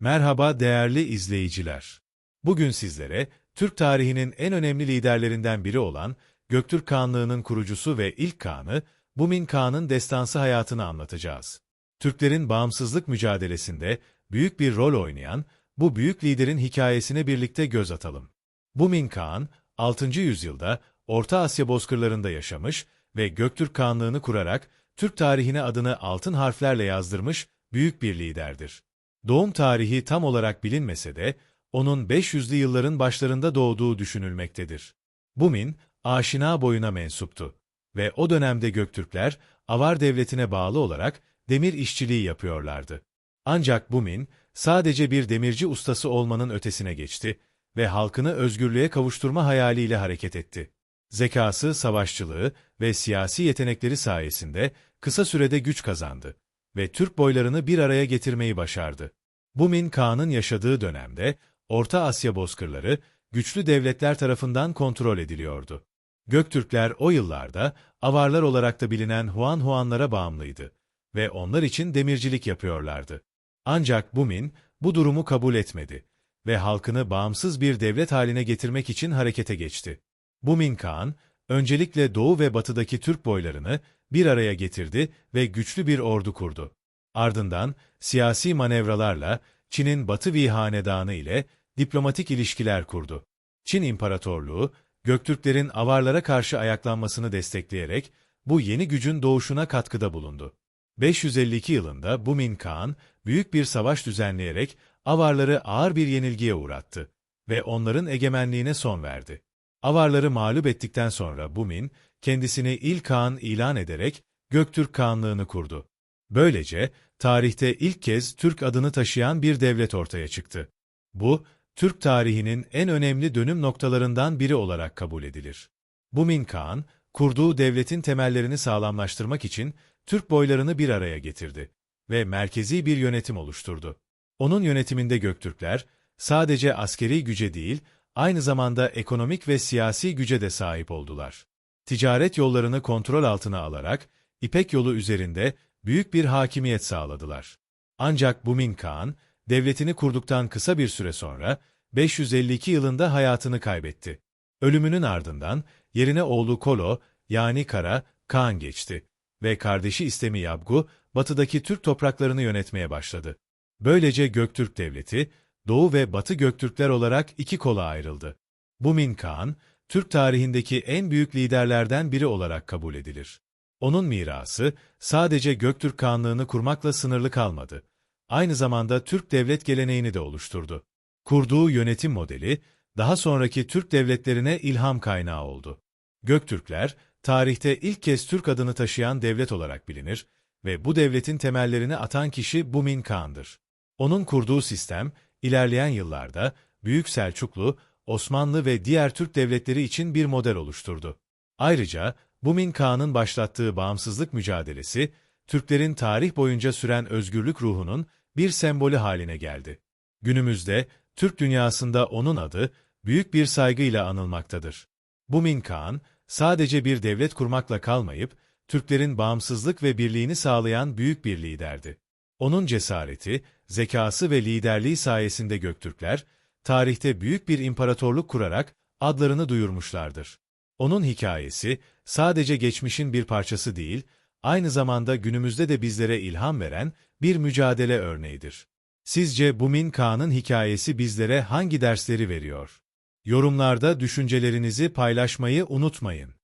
Merhaba değerli izleyiciler. Bugün sizlere Türk tarihinin en önemli liderlerinden biri olan Göktürk Kağanlığı'nın kurucusu ve ilk kağanı Bumin Kağan'ın destansı hayatını anlatacağız. Türklerin bağımsızlık mücadelesinde büyük bir rol oynayan bu büyük liderin hikayesine birlikte göz atalım. Bumin Kağan, 6. yüzyılda Orta Asya bozkırlarında yaşamış ve Göktürk Kağanlığı'nı kurarak Türk tarihine adını altın harflerle yazdırmış büyük bir liderdir. Doğum tarihi tam olarak bilinmese de, onun 500'lü yılların başlarında doğduğu düşünülmektedir. Bumin, aşina boyuna mensuptu ve o dönemde Göktürkler, Avar devletine bağlı olarak demir işçiliği yapıyorlardı. Ancak Bumin, sadece bir demirci ustası olmanın ötesine geçti ve halkını özgürlüğe kavuşturma hayaliyle hareket etti. Zekası, savaşçılığı ve siyasi yetenekleri sayesinde kısa sürede güç kazandı ve Türk boylarını bir araya getirmeyi başardı. Bumin Kağan'ın yaşadığı dönemde Orta Asya bozkırları güçlü devletler tarafından kontrol ediliyordu. Göktürkler o yıllarda avarlar olarak da bilinen Huan Huanlara bağımlıydı ve onlar için demircilik yapıyorlardı. Ancak Bumin bu durumu kabul etmedi ve halkını bağımsız bir devlet haline getirmek için harekete geçti. Bumin Kağan, öncelikle doğu ve batıdaki Türk boylarını bir araya getirdi ve güçlü bir ordu kurdu. Ardından siyasi manevralarla Çin'in Batı Vi Hanedanı ile diplomatik ilişkiler kurdu. Çin İmparatorluğu, Göktürklerin avarlara karşı ayaklanmasını destekleyerek bu yeni gücün doğuşuna katkıda bulundu. 552 yılında Bumin Kağan, büyük bir savaş düzenleyerek avarları ağır bir yenilgiye uğrattı ve onların egemenliğine son verdi. Avarları mağlup ettikten sonra Bumin, kendisini İl Kağan ilan ederek Göktürk Kağanlığını kurdu. Böylece tarihte ilk kez Türk adını taşıyan bir devlet ortaya çıktı. Bu, Türk tarihinin en önemli dönüm noktalarından biri olarak kabul edilir. Bumin Kağan, kurduğu devletin temellerini sağlamlaştırmak için Türk boylarını bir araya getirdi ve merkezi bir yönetim oluşturdu. Onun yönetiminde Göktürkler, sadece askeri güce değil, aynı zamanda ekonomik ve siyasi güce de sahip oldular. Ticaret yollarını kontrol altına alarak, İpek yolu üzerinde büyük bir hakimiyet sağladılar. Ancak Bumin Kağan, devletini kurduktan kısa bir süre sonra, 552 yılında hayatını kaybetti. Ölümünün ardından, yerine oğlu Kolo, yani Kara, Kağan geçti ve kardeşi İstemi Yabgu, batıdaki Türk topraklarını yönetmeye başladı. Böylece Göktürk Devleti, Doğu ve Batı Göktürkler olarak iki kola ayrıldı. Bumin Kağan, Türk tarihindeki en büyük liderlerden biri olarak kabul edilir. Onun mirası sadece Göktürk Kağanlığını kurmakla sınırlı kalmadı. Aynı zamanda Türk devlet geleneğini de oluşturdu. Kurduğu yönetim modeli, daha sonraki Türk devletlerine ilham kaynağı oldu. Göktürkler, tarihte ilk kez Türk adını taşıyan devlet olarak bilinir ve bu devletin temellerini atan kişi Bumin Kağan'dır. Onun kurduğu sistem, ilerleyen yıllarda Büyük Selçuklu, Osmanlı ve diğer Türk devletleri için bir model oluşturdu. Ayrıca, Bumin Kağan'ın başlattığı bağımsızlık mücadelesi, Türklerin tarih boyunca süren özgürlük ruhunun bir sembolü haline geldi. Günümüzde, Türk dünyasında onun adı, büyük bir saygıyla anılmaktadır. Bumin Kağan, sadece bir devlet kurmakla kalmayıp, Türklerin bağımsızlık ve birliğini sağlayan büyük bir liderdi. Onun cesareti, zekası ve liderliği sayesinde Göktürkler, tarihte büyük bir imparatorluk kurarak adlarını duyurmuşlardır. Onun hikayesi, sadece geçmişin bir parçası değil, aynı zamanda günümüzde de bizlere ilham veren bir mücadele örneğidir. Sizce Bumin Kağan'ın hikayesi bizlere hangi dersleri veriyor? Yorumlarda düşüncelerinizi paylaşmayı unutmayın.